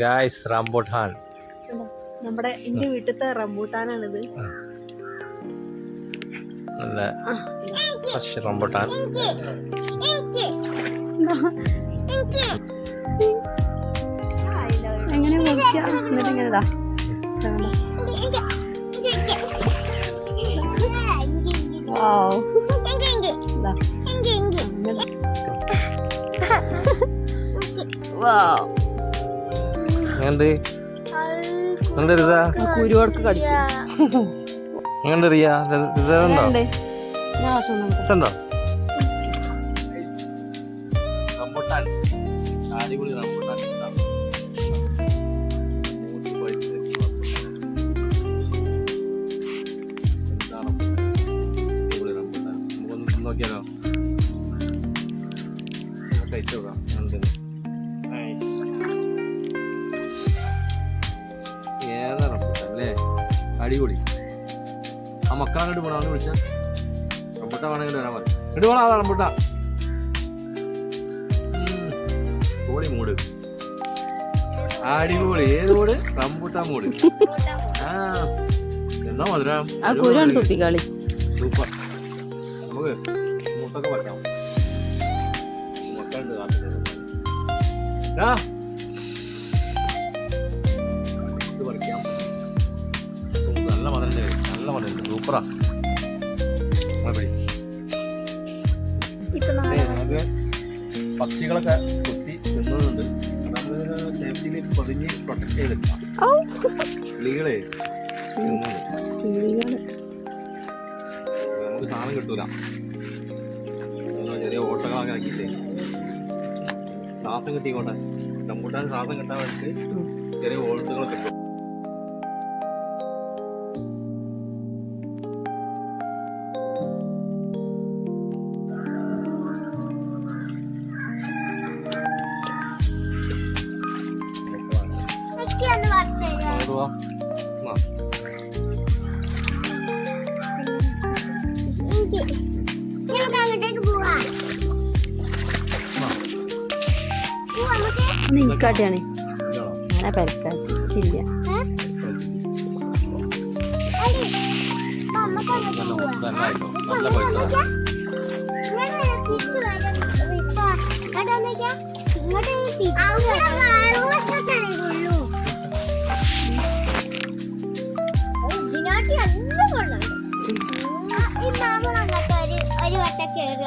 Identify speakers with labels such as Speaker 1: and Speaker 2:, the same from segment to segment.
Speaker 1: Guys rambutan?
Speaker 2: നമ്മുടെ എന്റെ വീട്ടിലത്തെ റംബൂട്ടാനാണിത്.
Speaker 1: നല്ല ഫ്രഷ് റംബൂട്ടാൻ.
Speaker 2: എങ്ങനെ മുറിക്കുക എന്നിട്ട് ഇങ്ങനെ ഇതാ.
Speaker 1: എങ്ങണ്ട് എങ്ങണ്ട് റിസ?
Speaker 2: ആ കുരുവോടക്ക് കടിച്ചു.
Speaker 1: എങ്ങണ്ട് റിയ? റിസ ഉണ്ടോ
Speaker 2: നോക്കാം.
Speaker 1: രസമുണ്ടോ? റംബോട്ടാൻ. അടിപൊളി റംബോട്ടാൻ നോക്കിയാലോ? കഴിച്ചു നോക്കാം. അടിപൊളി ആ മക്കളങ്ങോട്ട് പോണ? അവനെ വിളിച്ച? റംബൂട്ടാൻ വേണമെങ്കിൽ വരാൻ മതി ഇട്ട് പോണാ റംബൂട്ടാൻ കോടി പൊളി മൂട്. അടിപൊളി. ഏത് മൂട്? റംബുട്ട മൂട്. ആ. എന്നാ മധുരം? സൂപ്പർ. നമുക്ക് മുട്ടൊക്കെ പറ്റാം മുട്ടുണ്ട് കാട്ടിൽ. ദാ. നല്ല മധുരണ്ട് സൂപ്പറാ. നമ്മളെ പിടി
Speaker 2: ഇപ്പൊ
Speaker 1: ഏ, നമുക്ക് പക്ഷികളൊക്കെ കുത്തി തിന്നുന്നുണ്ട്. നമ്മൾ സേഫ്റ്റിയിൽ പൊതിഞ്ഞ് പ്രൊട്ടക്ട് ചെയ്തിട്ടാം കിളികളെ നമുക്ക് സാധനം കിട്ടൂല. ഒന്ന് ചെറിയ ഓട്ടകളൊക്കെ ശ്വാസം കിട്ടിക്കോട്ടെ. റംബൂട്ടാൻ ശ്വാസം കിട്ടാൻ വേണ്ടിയിട്ട് ചെറിയ ഹോൾസുകളൊക്കെ ഇട്ടു. പോവാ
Speaker 3: നമുക്ക്
Speaker 2: നിൽക്കാട്ടിയാണ്
Speaker 3: അമ്മയ്ക്ക് അങ്ങോട്ട്
Speaker 1: നല്ല
Speaker 3: പോവാ കയറി?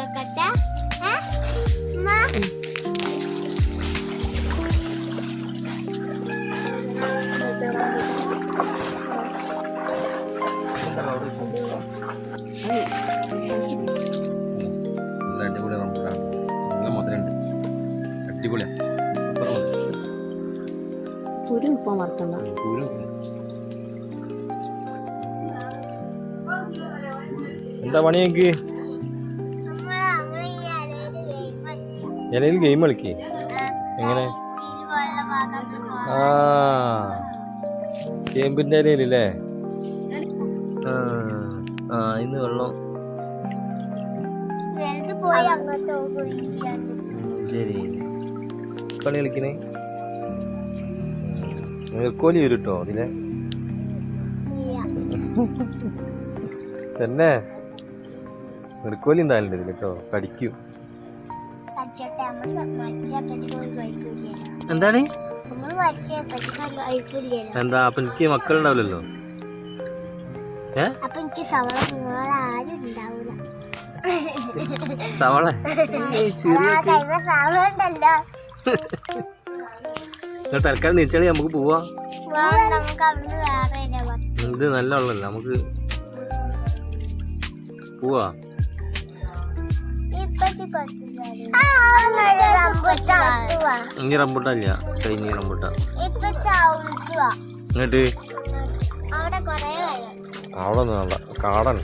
Speaker 1: നല്ല അടിപൊളി റംബൂട്ടാൻ നല്ല മധുരമുണ്ട് അടിപൊളിയാ. സൂപ്പർ മധുരം
Speaker 2: കുരു ഇപ്പൊ മറക്കണ്ട.
Speaker 1: പൂരം എന്താ പണി എനിക്ക് ഇലയിൽ ഗെയിം കളിക്കേ? എങ്ങനെ? ആ ചേമ്പിന്റെ ഇലയിലല്ലേ? ആ ഇന്ന് വെള്ളം. ശരി. കളി കളിക്കണേ? നീർക്കോലി വരും കേട്ടോ അതിലെ? തന്നെ. നിർക്കോലി എന്തായാലും കേട്ടോ. കടിക്കും. എന്താണ്? എന്താ അപ്പൊ എനിക്ക് മക്കളുണ്ടാവില്ലല്ലോ? ഏ?
Speaker 3: സവള
Speaker 1: തൽക്കാലം നീച്ചളി നമുക്ക് പോവാ. ഇത് നല്ല വെള്ളമല്ല നമുക്ക് പോവാ.
Speaker 3: നമുക്ക് റംബൂട്ടാൻ
Speaker 1: ഇനി റംബൂട്ടാനില്ല. ചൈനീ റംബൂട്ടാൻ. എന്നിട്ട്?
Speaker 3: അവിടെ
Speaker 1: ഒന്നും വേണ്ട. കാടാണ്